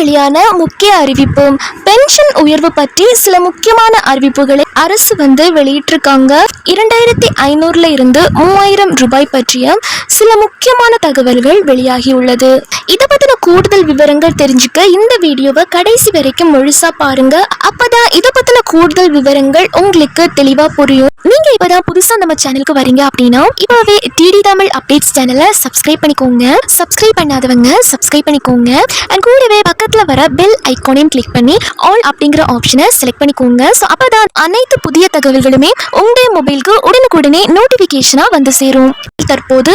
வெளியான முக்கிய அறிவிப்பு பென்ஷன் உயர்வு பற்றி சில முக்கியமான அறிவிப்புகளை அரசு வந்து வெளியிட்டிருக்காங்க. இரண்டாயிரத்தி ஐநூறுல இருந்து மூவாயிரம் ரூபாய் பற்றிய சில முக்கியமான தகவல்கள் வெளியாகியுள்ளது இதை பத்தின கூடுதல் விவரங்கள் தெரிஞ்சுக்க இந்த வீடியோவை கடைசி வரைக்கும் முழுசா பாருங்க. அப்பதான் இதை பத்தின கூடுதல் விவரங்கள் உங்களுக்கு தெளிவா புரியும். நீங்க இப்பதான் புதுசா நம்ம சேனலுக்கு வரீங்க அப்படின்னா இப்பவே டிடி தமிழ் அப்டேட்ஸ் சேனலை சப்ஸ்கிரைப் பண்ணிக்கோங்க. சப்ஸ்கிரைப் பண்ணாதவங்க சப்ஸ்கிரைப் பண்ணிக்கோங்க. அண்ட் கூடவே பக்கத்துல வர பெல் ஐகானையும் கிளிக் பண்ணி ஆல் அப்படிங்கிற ஆப்ஷனை செலக்ட் பண்ணிக்கோங்க. ஸோ அப்பதான் அனைத்து புதிய தகவல்களுமே உங்களுடைய மொபைலுக்கு உடனுக்குடனே நோட்டிபிகேஷனா வந்து சேரும். தற்போது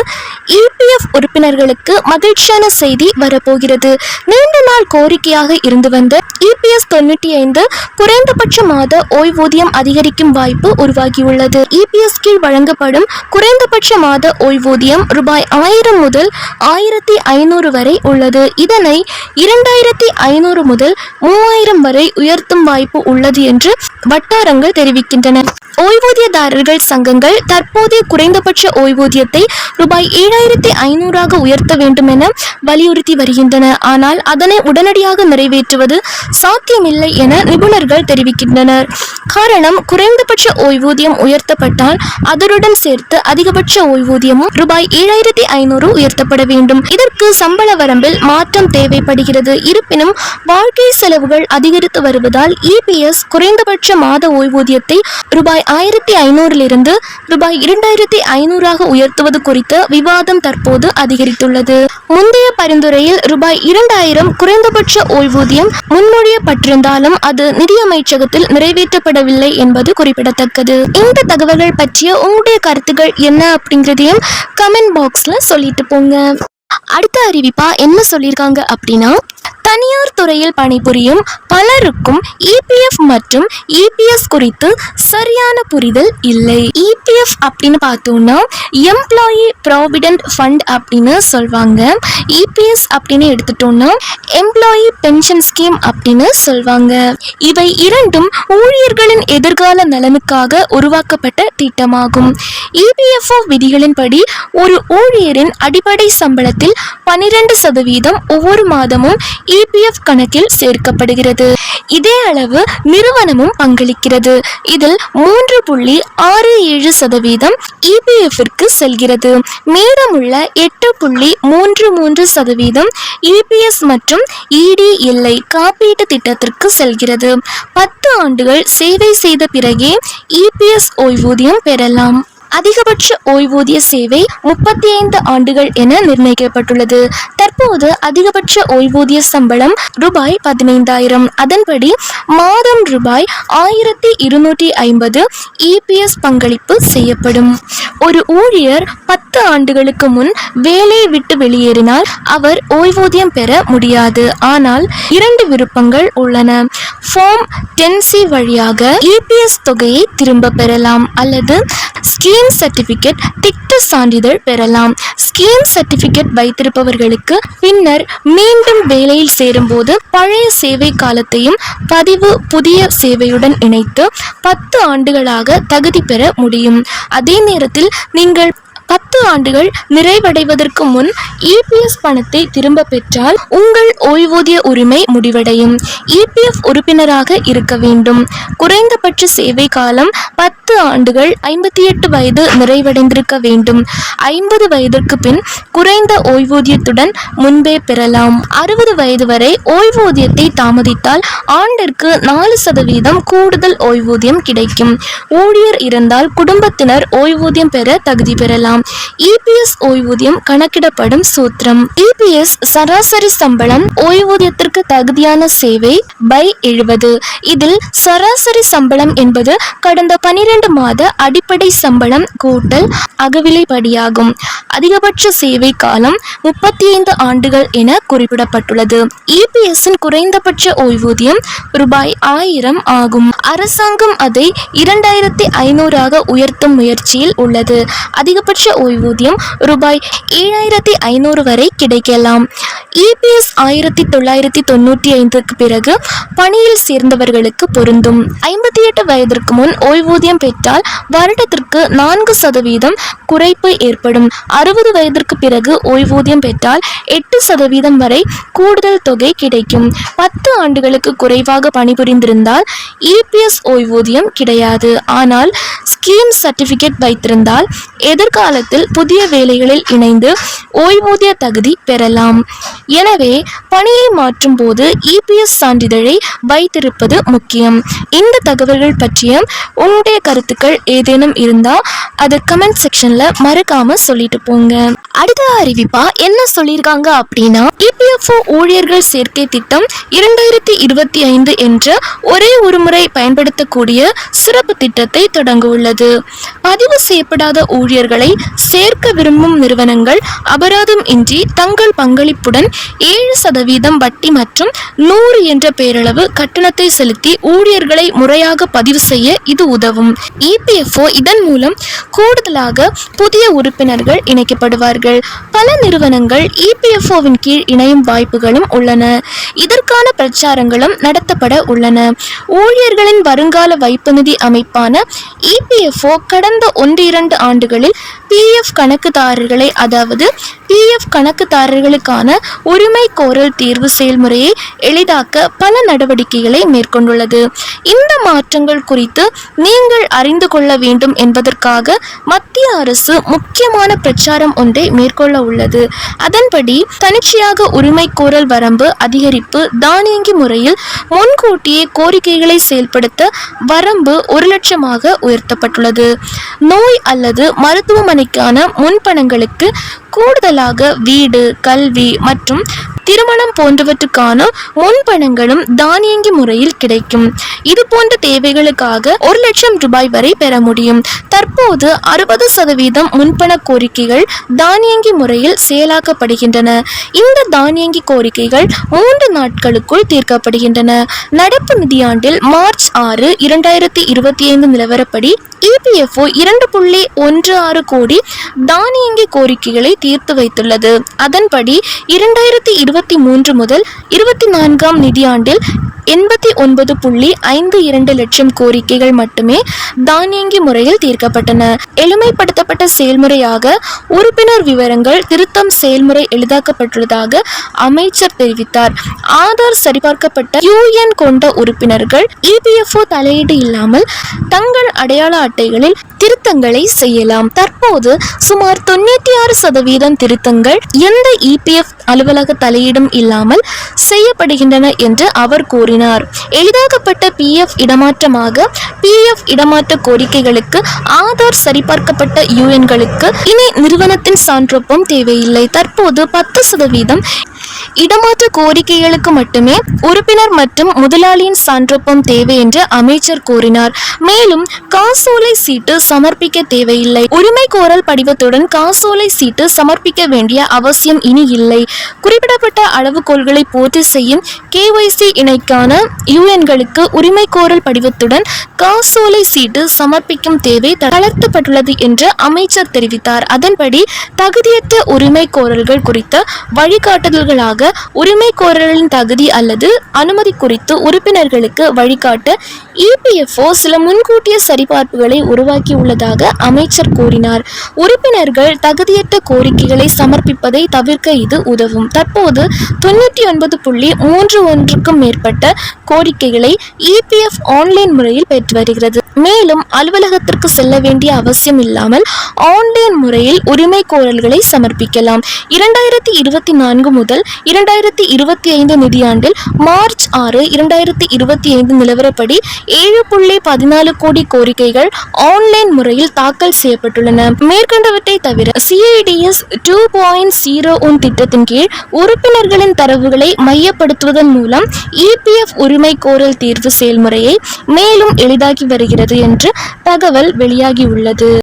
இபிஎஃப் உறுப்பினர்களுக்கு மகிழ்ச்சியான செய்தி வரப்போகிறது. நீண்ட நாள் கோரிக்கையாக இருந்து வந்த இபிஎஸ் தொண்ணூற்றி ஐந்து குறைந்தபட்ச மாத ஓய்வூதியம் அதிகரிக்கும் வாய்ப்பு உருவாகியுள்ளது. இபிஎஸ் கீழ் வழங்கப்படும் குறைந்தபட்ச மாத ஓய்வூதியம் ரூபாய் ஆயிரம் முதல் ஆயிரத்தி ஐநூறு வரை உள்ளது. இதனை இரண்டாயிரத்தி ஐநூறு முதல் மூவாயிரம் வரை உயர்த்தும் வாய்ப்பு உள்ளது என்று வட்டாரங்கள் தெரிவிக்கின்றன. ஓய்வூதியதாரர்கள் சங்கங்கள் தற்போதைய குறைந்தபட்ச ஓய்வூதியத்தை ரூபாய் ஏழாயிரத்தி ஐநூறாக உயர்த்த வேண்டும் என வலியுறுத்தி வருகின்றன. ஆனால் அதனை உடனடியாக நிறைவேற்றுவது சாத்தியமில்லை என நிபுணர்கள் தெரிவிக்கின்றனர். காரணம் குறைந்தபட்ச ஓய்வூதியம் உயர்த்தப்பட்டால் அதனுடன் சேர்த்து அதிகபட்ச ஓய்வூதியமும் ரூபாய் ஏழாயிரத்தி ஐநூறு உயர்த்தப்பட வேண்டும். இதற்கு சம்பள வரம்பில் மாற்றம் தேவைப்படுகிறது. இருப்பினும் வாழ்க்கை செலவுகள் அதிகரித்து வருவதால் இபிஎஸ் குறைந்தபட்ச மாத ஓய்வூதியத்தை ரூபாய் ஆயிரத்தி ஐநூறிலிருந்து ரூபாய் இரண்டாயிரத்தி ஐநூறாக உயர்த்துவது குறித்து விவாதம் தற்போது அதிகரித்துள்ளது. முந்தைய பரிந்துரையில் ரூபாய் இரண்டாயிரம் குறைந்தபட்ச ஓய்வூதியம் முன்மொழியப்பட்டிருந்தாலும் அது நிதியமைச்சகத்தில் நிறைவேற்றப்படவில்லை என்பது குறிப்பிடத்தக்கது. இந்த தகவல்கள் பற்றிய உங்களுடைய கருத்துக்கள் என்ன அப்படிங்கிறதையும் கமெண்ட் பாக்ஸ்ல சொல்லிட்டு போங்க. அடுத்த அறிவிப்பா என்ன சொல்லியிருக்காங்க அப்படின்னா தனியார் துறையில் பணிபுரியும் பலருக்கும் இபிஎஃப் மற்றும் இபிஎஸ் குறித்து சரியான புரிதல் இல்லை. இபிஎஃப் அப்படின்னு பார்த்தோம்னா எம்ப்ளாயி ப்ராவிடென்ட் ஃபண்ட் அப்படின்னு சொல்வாங்க. இபிஎஸ் அப்படின்னு எடுத்துட்டோம்னா எம்ப்ளாயி பென்ஷன் ஸ்கீம் அப்படின்னு சொல்வாங்க. இவை இரண்டும் ஊழியர்களின் எதிர்கால நலனுக்காக உருவாக்கப்பட்ட திட்டமாகும். இபிஎஃப்ஓ விதிகளின்படி ஒரு ஊழியரின் அடிப்படை சம்பளத்தில் பனிரெண்டு சதவீதம் ஒவ்வொரு மாதமும் இபிஎஃப் கணக்கில் சேர்க்கப்படுகிறது. இதே அளவு நிறுவனமும் பங்களிக்கிறது. இதில் மூன்று புள்ளி ஆறு ஏழு சதவீதம் இபிஎஃப்ற்கு செல்கிறது. மீதமுள்ள எட்டு புள்ளி மூன்று மூன்று சதவீதம் இபிஎஸ் மற்றும் இடிஎல்ஐ காப்பீட்டு திட்டத்திற்கு செல்கிறது. பத்து ஆண்டுகள் சேவை செய்த பிறகே இபிஎஸ் ஓய்வூதியம் பெறலாம். அதிகபட்ச ஓய்வூதிய சேவை முப்பத்தி ஐந்து ஆண்டுகள் என நிர்ணயிக்கப்பட்டுள்ளது. தற்போது அதிகபட்ச ஓய்வூதிய சம்பளம் ரூபாய் பதினைந்தாயிரம். அதன்படி மாதம் ரூபாய் ஆயிரத்தி இருநூற்றி ஐம்பது இபிஎஸ் பங்களிப்பு செய்யப்படும். ஒரு ஊழியர் பத்து ஆண்டுகளுக்கு முன் வேலையை விட்டு வெளியேறினால் அவர் ஓய்வூதியம் பெற முடியாது. ஆனால் இரண்டு விருப்பங்கள் உள்ளன. ஃபார்ம் டென்சி வழியாக இபிஎஸ் தொகையை திரும்ப பெறலாம் அல்லது ஸ்கீம் சர்டிபிகேட் திட்ட சான்றிதழ் பெறலாம். ஸ்கீம் சர்டிபிகேட் வைத்திருப்பவர்களுக்கு பின்னர் மீண்டும் வேலையில் சேரும்போது பழைய சேவை காலத்தையும் பதிவு புதிய சேவையுடன் இணைத்து பத்து ஆண்டுகளாக தகுதி பெற முடியும். அதே நேரத்தில் நீங்கள் பத்து ஆண்டுகள் நிறைவடைவதற்கு முன் இபிஎஸ் பணத்தை திரும்ப பெற்றால் உங்கள் ஓய்வூதிய உரிமை முடிவடையும். இபிஎஃப் உறுப்பினராக இருக்க வேண்டும். குறைந்தபட்ச சேவை காலம் பத்து ஆண்டுகள் ஐம்பத்தி எட்டு வயது நிறைவடைந்திருக்க வேண்டும். ஐம்பது வயதிற்கு பின் குறைந்த ஓய்வூதியத்துடன் முன்பே பெறலாம். அறுபது வயது வரை ஓய்வூதியத்தை தாமதித்தால் ஆண்டிற்கு நாலு சதவீதம் கூடுதல் ஓய்வூதியம் கிடைக்கும். ஊழியர் இருந்தால் குடும்பத்தினர் ஓய்வூதியம் பெற தகுதி பெறலாம். இபிஎஸ் ஓய்வூதியம் கணக்கிடப்படும் சூத்திரம். இபிஎஸ் சராசரி சம்பளம் ஓய்வூதியத்திற்கு தகுதியான சேவை பை எழுபது. இதில் சராசரி சம்பளம் என்பது கடந்த பனிரெண்டு மாத அடிப்படை சம்பளம் கூட்டல் அகவிலைப்படியாகும். அதிகபட்ச சேவை காலம் முப்பத்தி ஐந்து ஆண்டுகள் என குறிப்பிடப்பட்டுள்ளது. இபிஎஸ்ஸின் குறைந்தபட்ச ஓய்வூதியம் ரூபாய் ஆயிரம் ஆகும். அரசாங்கம் அதை இரண்டாயிரத்தி ஐநூறாக உயர்த்தும் முயற்சியில் உள்ளது. அதிகபட்ச ஓய்வூதியம் ரூபாய் ஏழாயிரத்தி ஐநூறு வரை கிடைக்கலாம். இபிஎஸ் ஆயிரத்தி தொள்ளாயிரத்தி தொண்ணூற்றி ஐந்துக்கு பிறகு பணியில் சேர்ந்தவர்களுக்கு பொருந்தும். ஐம்பத்தி எட்டு வயதிற்கு முன் ஓய்வூதியம் பெற்றால் வருடத்திற்கு நான்கு சதவீதம் குறைப்பு ஏற்படும். அறுபது வயதிற்கு பிறகு ஓய்வூதியம் பெற்றால் எட்டு சதவீதம் வரை கூடுதல் தொகை கிடைக்கும். பத்து ஆண்டுகளுக்கு குறைவாக பணிபுரிந்திருந்தால் இபிஎஸ் ஓய்வூதியம் கிடையாது. ஆனால் ஸ்கீம் சர்டிஃபிகேட் வைத்திருந்தால் எதிர்காலத்தில் புதிய வேலைகளில் இணைந்து ஓய்வூதிய தகுதி பெறலாம். எனவே பணியை மாற்றும் போது இபிஎஸ் சான்றிதழை வைத்திருப்பது முக்கியம். இந்த தகவல்கள் பற்றிய உங்களுடைய கருத்துக்கள் ஏதேனும் இருந்தால் அது கமெண்ட் செக்ஷன்ல மறக்காம சொல்லிட்டு போங்க. அடுத்த அறிவிப்பா என்ன சொல்லியிருக்காங்க அப்படின்னா இபிஎஃப்ஓ ஊழியர்கள் சேர்க்கை திட்டம் இரண்டாயிரத்தி இருபத்தி ஐந்து என்ற ஒரே ஒரு முறை பயன்படுத்தக்கூடிய சிறப்பு திட்டத்தை தொடங்க உள்ளது பதிவு செய்யப்படாத ஊழியர்களை சேர்க்க விரும்பும் நிறுவனங்கள் அபராதம் இன்றி தங்கள் பங்களிப்புடன் ஏழு சதவீதம் வட்டி மற்றும் நூறு என்ற பேரளவு கட்டணத்தை செலுத்தி ஊழியர்களை முறையாக பதிவு செய்ய இது உதவும். இபிஎஃப்ஓ இதன் மூலம் கூடுதலாக புதிய உறுப்பினர்கள் இணைக்கப்படுவார்கள். பல நிறுவனங்கள் இபிஎஃப்ஓவின் கீழ் இணையும் வாய்ப்புகளும் உள்ளன. இதற்கான பிரச்சாரங்களும் நடத்தப்பட உள்ளன. ஊழியர்களின் வருங்கால வைப்பு நிதி அமைப்பான இபிஎஃப்ஓ கடந்த ஒன்று இரண்டு ஆண்டுகளில் பிஎஃப் கணக்குதாரர்களை அதாவது பிஎஃப் கணக்குதாரர்களுக்கான உரிமை கோரல் தீர்வு செயல்முறையை எளிதாக்க பல நடவடிக்கைகளை மேற்கொண்டுள்ளது. இந்த மாற்றங்கள் குறித்து நீங்கள் அறிந்து கொள்ள வேண்டும் என்பதற்காக மத்திய அரசு முக்கியமான பிரச்சாரம் ஒன்றை மேற்கொள்ள உள்ளது. அதன்படி தனிச்சையாக உரிமை கோரல் வரம்பு அதிகரிப்பு தானியங்கி முறையில் முன்கூட்டியே கோரிக்கைகளை செயல்படுத்த வரம்பு ஒரு லட்சமாக உயர்த்தப்பட்டுள்ளது. நோய் அல்லது மருத்துவமனைக்கான முன்பணங்களுக்கு கூடுதலாக வீடு கல்வி மற்றும் திருமணம் போன்றவற்றுக்கான முன்பணங்களும் தானியங்கி முறையில் கிடைக்கும். இது போன்ற தேவைகளுக்காக ஒரு லட்சம் ரூபாய் வரை பெற முடியும். தற்போது அறுபது சதவீதம் முன்பண கோரிக்கைகள் தானியங்கி முறையில் செயலாக்கப்படுகின்றன. இந்த தானியங்கி கோரிக்கைகள் மூன்று நாட்களுக்குள் தீர்க்கப்படுகின்றன. நடப்பு நிதியாண்டில் மார்ச் ஆறு இரண்டாயிரத்தி இருபத்தி ஐந்து நிலவரப்படி இபிஎஃப்ஓ இரண்டு புள்ளி ஒன்று ஆறு கோடி தானியங்கி கோரிக்கைகளை தீர்த்து வைத்துள்ளது. அதன்படி இரண்டாயிரத்தி இருபத்தி மூன்று முதல் இருபத்தி நான்காம் நிதியாண்டில் எண்பத்தி ஒன்பது புள்ளி ஐந்து இரண்டு லட்சம் கோரிக்கைகள் மட்டுமே தானியங்கி முறையில் தீர்க்கப்பட்டன. எளிமைப்படுத்தப்பட்ட செயல்முறையாக உறுப்பினர் விவரங்கள் திருத்தம் செயல்முறை எளிதாக்கப்பட்டுள்ளதாக அமைச்சர் தெரிவித்தார். ஆதார் சரிபார்க்கப்பட்ட யூஎன் கொண்ட உறுப்பினர்கள் இபிஎஃப்ஓ தலையீடு இல்லாமல் தங்கள் அடையாள அட்டைகளில் திருத்தங்களை செய்யலாம். தற்போது சுமார் தொண்ணூற்றி ஆறு சதவீதம் திருத்தங்கள் எந்த இபிஎஃப் அலுவலக தலையீடும் இல்லாமல் செய்யப்படுகின்றன என்று அவர் கூறினார். எளிதாக்கப்பட்ட பிஎஃப் இடமாற்றமாக பிஎஃப் இடமாற்ற கோரிக்கைகளுக்கு ஆதார் சரிபார்க்கப்பட்ட யூஎன்களுக்கு இனி நிறுவனத்தின் சான்றொப்பம் தேவையில்லை. தற்போது பத்து சதவீதம் இடமாற்ற கோரிக்கைகளுக்கு மட்டுமே உறுப்பினர் மற்றும் முதலாளியின் சான்றொப்பம் தேவை என்று அமைச்சர் கூறினார். மேலும் காசோலை சீட்டு சமர்ப்பிக்க தேவையில்லை. உரிமை கோரல் படிவத்துடன் காசோலை சீட்டு சமர்ப்பிக்க வேண்டிய அவசியம் இனி இல்லை. குறிப்பிடப்பட்ட அளவுகோள்களை பூர்த்தி செய்யும் கேஒய்சி இணைக்கான யூஎன்களுக்கு உரிமை கோரல் படிவத்துடன் காசோலை சீட்டு சமர்ப்பிக்கும் தேவை தளர்த்தப்பட்டுள்ளது என்று அமைச்சர் தெரிவித்தார். அதன்படி தகுதியற்ற உரிமை கோரல்கள் குறித்த ஆண்டுகளாக உரிமை கோரலின் தகுதி அல்லது அனுமதி குறித்து உறுப்பினர்களுக்கு வழிகாட்ட இபிஎஃப்ஓ சில முன்கூட்டிய சரிபார்ப்புகளை உருவாக்கியுள்ளதாக அமைச்சர் கூறினார். உறுப்பினர்கள் தகுதியற்ற கோரிக்கைகளை சமர்ப்பிப்பதை தவிர்க்க இது உதவும். தற்போது தொண்ணூற்றி ஒன்பது புள்ளி மூன்று ஒன்றுக்கும் மேற்பட்ட கோரிக்கைகளை இபிஎஃப் ஆன்லைன் முறையில் பெற்று வருகிறது. மேலும் அலுவலகத்திற்கு செல்ல வேண்டிய அவசியம் இல்லாமல் ஆன்லைன் முறையில் உரிமை கோரல்களை சமர்ப்பிக்கலாம். இரண்டாயிரத்தி இருபத்தி நான்கு முதல் முதல் இரண்டாயிரத்தி இருபத்தி ஐந்து நிதியாண்டில் மார்ச் ஆறு இரண்டாயிரத்தி இருபத்தி ஐந்து நிலவரப்படி ஏழு புள்ளி பதினாலு கோடி கோரிக்கைகள் ஆன்லைன் முறையில் தாக்கல் செய்யப்பட்டுள்ளன. மேற்கண்டவற்றை தவிர CITS two point zero one திட்டத்தின் கீழ் உறுப்பினர்களின் தரவுகளை மையப்படுத்துவதன் மூலம் இபிஎஃப் உரிமை கோரல் தீர்வு செயல்முறையை மேலும் எளிதாக்கி வருகிறது என்று தகவல் வெளியாகியுள்ளது.